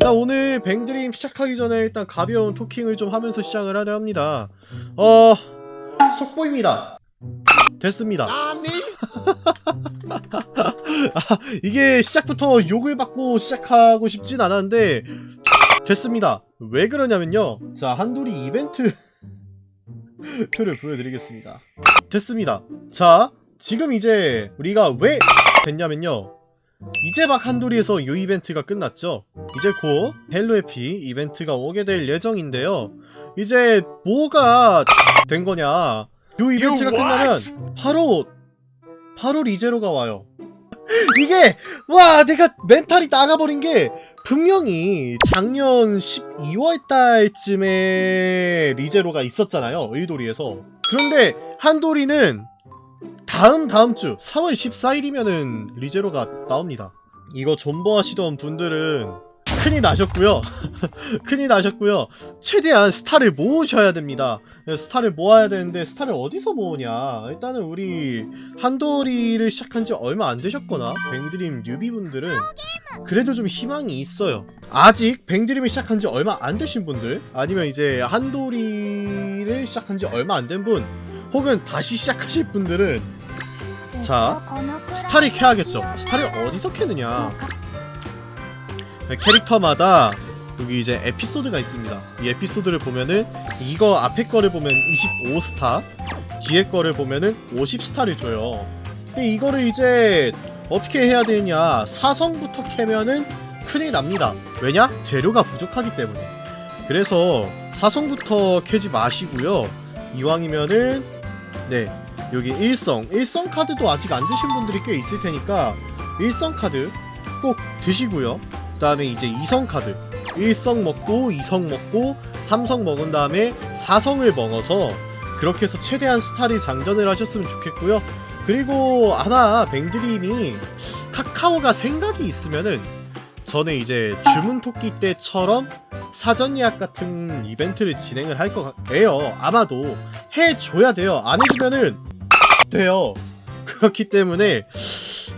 자 오늘 뱅드림 시작하기 전에 일단 가벼운 토킹을 좀 하면서 시작을 하려 합니다. 어... 속보입니다. 됐습니다. 아니? 아, 이게 시작부터 욕을 받고 시작하고 싶진 않았는데 됐습니다. 왜 그러냐면요. 자 한돌이 이벤트 표를 보여드리겠습니다. 됐습니다. 자 지금 이제 우리가 왜 됐냐면요 이제 막 한돌이에서 이 이벤트가 끝났죠? 이제 곧 헬로에피 이벤트가 오게 될 예정인데요. 이제 뭐가 된 거냐? 이 이벤트가? 끝나면 바로 바로 리제로가 와요. 이게 와 내가 멘탈이 나가버린 게 분명히 작년 12월 달쯤에 리제로가 있었잖아요 의도리에서. 그런데 한도리는 다음 다음 주 4월 14일이면은 리제로가 나옵니다. 이거 존버하시던 분들은 큰일 나셨고요. 큰일 나셨고요. 최대한 스타를 모으셔야 됩니다. 스타를 모아야 되는데 스타를 어디서 모으냐? 일단은 우리 한도리를 시작한 지 얼마 안 되셨거나 뱅드림 뉴비분들은 그래도 좀 희망이 있어요. 아직 뱅드림을 시작한 지 얼마 안 되신 분들 아니면 이제 한도리를 시작한 지 얼마 안 된 분 혹은 다시 시작하실 분들은 자, 스타를 캐야겠죠 스타를 어디서 캐느냐 캐릭터마다 여기 이제 에피소드가 있습니다. 이 에피소드를 보면은 이거 앞에 거를 보면 25스타, 뒤에 거를 보면은 50스타를 줘요. 근데 이거를 이제 어떻게 해야 되냐? 사성부터 캐면은 큰일 납니다. 왜냐? 재료가 부족하기 때문에. 그래서 사성부터 캐지 마시고요. 이왕이면은 네 여기 일성, 일성 카드도 아직 안 드신 분들이 꽤 있을 테니까 일성 카드 꼭 드시고요. 그 다음에 이제 이성 카드. 1성 먹고 2성 먹고 3성 먹은 다음에 4성을 먹어서 그렇게 해서 최대한 스타를 장전을 하셨으면 좋겠고요. 그리고 아마 뱅드림이 카카오가 생각이 있으면은 전에 이제 주문 토끼 때처럼 사전 예약 같은 이벤트를 진행을 할것 같아요. 아마도 해줘야 돼요. 안 해주면은 돼요 그렇기 때문에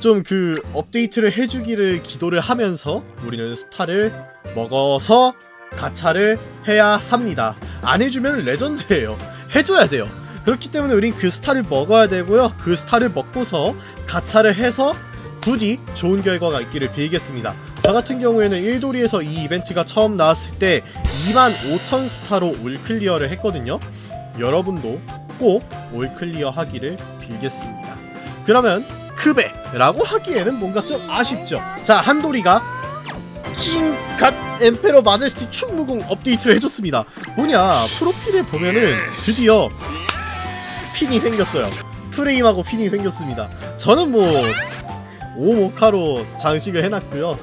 좀 그 업데이트를 해주기를 기도를 하면서 우리는 스타를 먹어서 가차를 해야 합니다. 안 해주면 레전드예요. 해줘야 돼요. 그렇기 때문에 우린 그 스타를 먹어야 되고요. 그 스타를 먹고서 가차를 해서 부디 좋은 결과가 있기를 빌겠습니다. 저 같은 경우에는 1도리에서 이 이벤트가 처음 나왔을 때 25,000 스타로 올 클리어를 했거든요. 여러분도 꼭 올 클리어 하기를 빌겠습니다. 그러면 크베라고 하기에는 뭔가 좀 아쉽죠. 자, 한도리가 킹갓 엠페러 마제스티 충무공 업데이트를 해줬습니다. 뭐냐, 프로필에 보면은 드디어 핀이 생겼어요. 프레임하고 핀이 생겼습니다. 저는 뭐, 오모카로 장식을 해놨고요.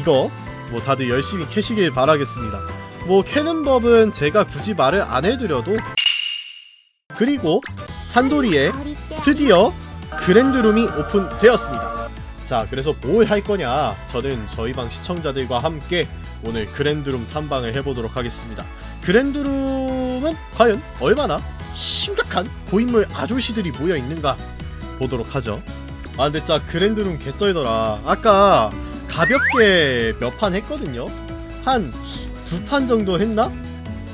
이거, 뭐 다들 열심히 캐시길 바라겠습니다. 뭐, 캐는 법은 제가 굳이 말을 안 해드려도 그리고 한도리에 드디어 그랜드룸이 오픈되었습니다. 자, 그래서 뭘 할 거냐? 저는 저희 방 시청자들과 함께 오늘 그랜드룸 탐방을 해보도록 하겠습니다. 그랜드룸은 과연 얼마나 심각한 고인물 아저씨들이 모여 있는가 보도록 하죠. 아, 근데 진짜 그랜드룸 개쩔더라. 아까 가볍게 몇 판 했거든요. 한 두 판 정도 했나?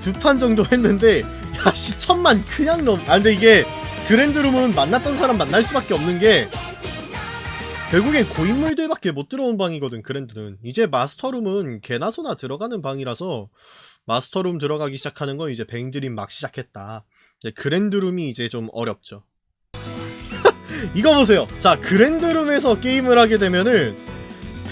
두 판 정도 했는데 야씨 천만 그냥 넘. 아 근데 이게 그랜드룸은 만났던 사람 만날 수밖에 없는 게 결국엔 고인물들밖에 못 들어온 방이거든 그랜드는. 이제 마스터룸은 개나 소나 들어가는 방이라서 마스터룸 들어가기 시작하는 건 이제 뱅드림 막 시작했다. 이제 그랜드룸이 이제 좀 어렵죠. 이거 보세요. 자 그랜드룸에서 게임을 하게 되면은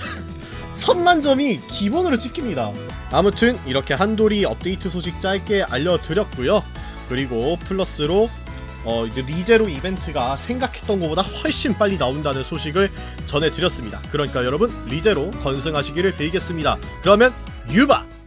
천만 점이 기본으로 찍힙니다. 아무튼 이렇게 한돌이 업데이트 소식 짧게 알려드렸고요. 그리고 플러스로 어, 이제 리제로 이벤트가 생각했던 것보다 훨씬 빨리 나온다는 소식을 전해드렸습니다. 그러니까 여러분 리제로 건승하시기를 빌겠습니다. 그러면 유바